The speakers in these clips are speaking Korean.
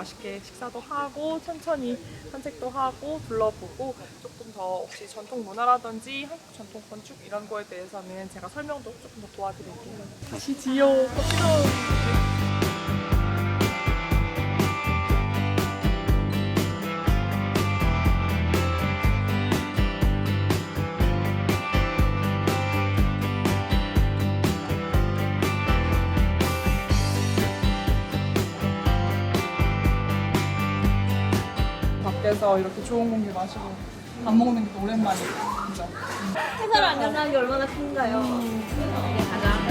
맛있게 식사도 하고 천천히 산책도 하고 둘러보고 조금 더 혹시 전통 문화라든지 한국 전통 건축 이런 거에 대해서는 제가 설명도 조금 더 도와드릴게요. 가시지요. 갑시다. 밖에서 이렇게 좋은 공기 마시고 밥 먹는 게또 오랜만이에요. 진짜. 회사를 안 간다는 게 얼마나 큰가요? 아무도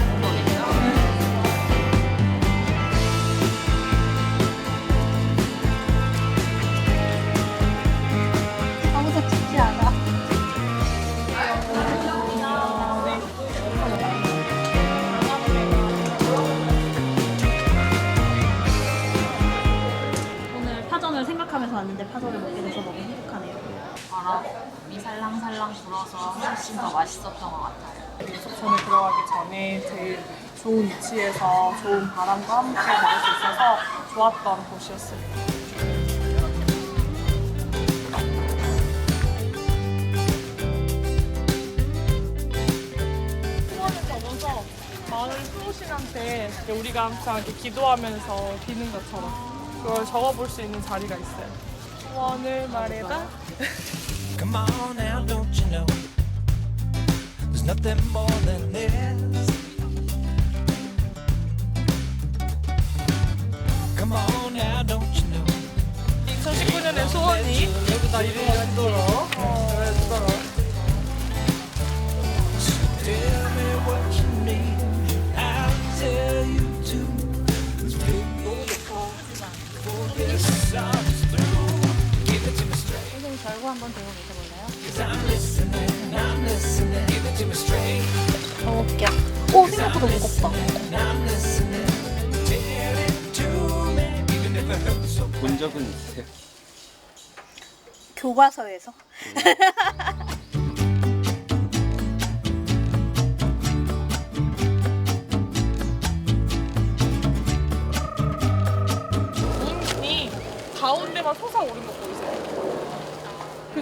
파전을 먹게 돼서 너무 행복하네요. 바람이 살랑살랑 불어서 훨씬 더 맛있었던 것 같아요. 전에 들어가기 전에 제일 좋은 위치에서 좋은 바람과 함께 먹을 수 있어서 좋았던 곳이었어요. 소원을 적어서 마을 수호신한테 이렇게 우리가 항상 이렇게 기도하면서 비는 것처럼 그걸 적어볼 수 있는 자리가 있어요. 소원을 말해봐. Come on now, don't you know? There's nothing more than this. Come on now, don't you know? 2019년의 소원이 여기다 이름을 쓰도록 어, 절구 한번 들고 계셔볼래요? 먹어볼게요. 오 생각보다 무겁다. 본 적은 있으세요? 교과서에서. 가운데만 솟아오른 거 보이세요?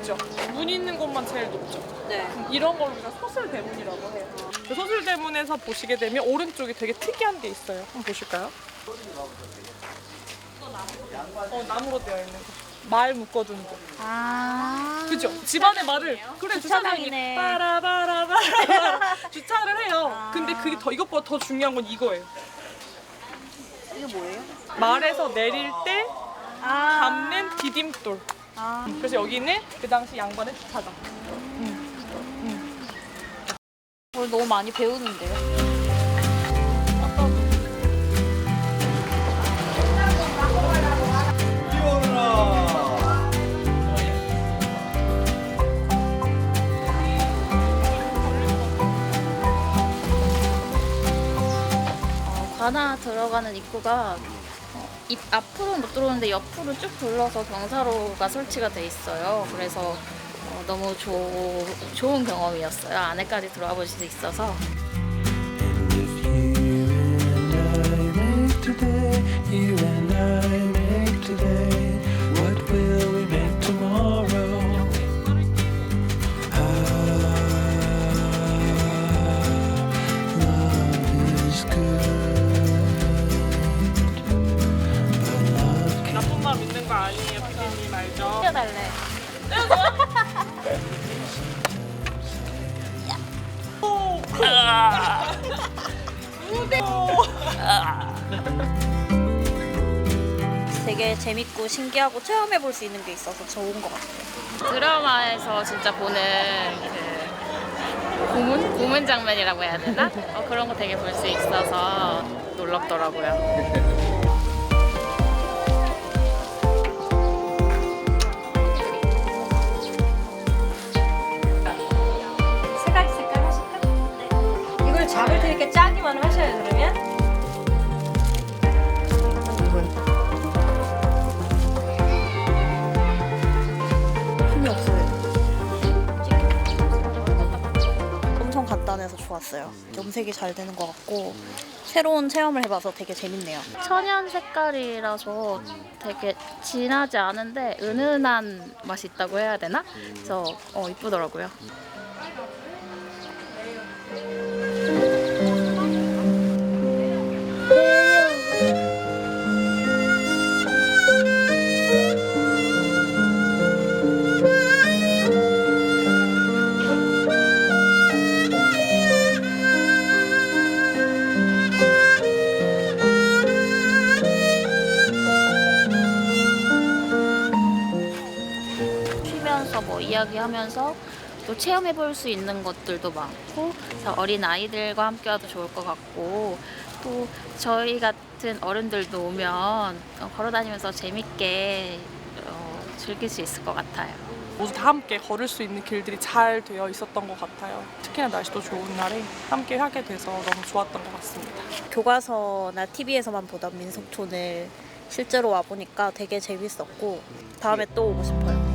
그죠? 문 있는 곳만 제일 높죠? 네. 이런 걸 우리가 소슬대문이라고 해요. 그 소슬대문에서 보시게 되면 오른쪽에 되게 특이한 게 있어요. 한번 보실까요? 어, 나무로 되어 있는 거. 말 묶어두는 거. 아. 그죠? 집안의 말을 그래 주차장이 주차장이네. 빠라바라바라 주차를 해요. 근데 그게 더 이것보다 더 중요한 건 이거예요. 이게 뭐예요? 말에서 내릴 때 아. 담는 디딤돌. 아. 그래서 여기는 그 당시 양반의 주차장. 오늘 너무 많이 배우는데요. 어, 관아 들어가는 입구가 어, 입 앞으로는 못 들어오는데 옆으로 쭉 둘러서 경사로가 설치가 돼 있어요. 그래서 어, 너무 조, 좋은 경험이었어요. 안에까지 들어와 보실 수 있어서. 되게 재밌고 신기하고 체험해 볼 수 있는 게 있어서 좋은 것 같아요. 드라마에서 진짜 보는 그 고문? 고문 장면이라고 해야 되나? 어, 그런 거 되게 볼 수 있어서 놀랍더라고요. 좋아요. 왔어요. 염색이 잘 되는 것 같고 새로운 체험을 해봐서 되게 재밌네요. 천연 색깔이라서 되게 진하지 않은데 은은한 맛이 있다고 해야 되나? 그래서 어, 이쁘더라고요. 뭐 이야기하면서 또 체험해 볼 수 있는 것들도 많고 그래서 어린 아이들과 함께 와도 좋을 것 같고 또 저희 같은 어른들도 오면 어, 걸어 다니면서 재밌게 어, 즐길 수 있을 것 같아요. 모두 다 함께 걸을 수 있는 길들이 잘 되어 있었던 것 같아요. 특히나 날씨도 좋은 날에 함께 하게 돼서 너무 좋았던 것 같습니다. 교과서나 TV에서만 보던 민속촌을 실제로 와보니까 되게 재밌었고 다음에 또 오고 싶어요.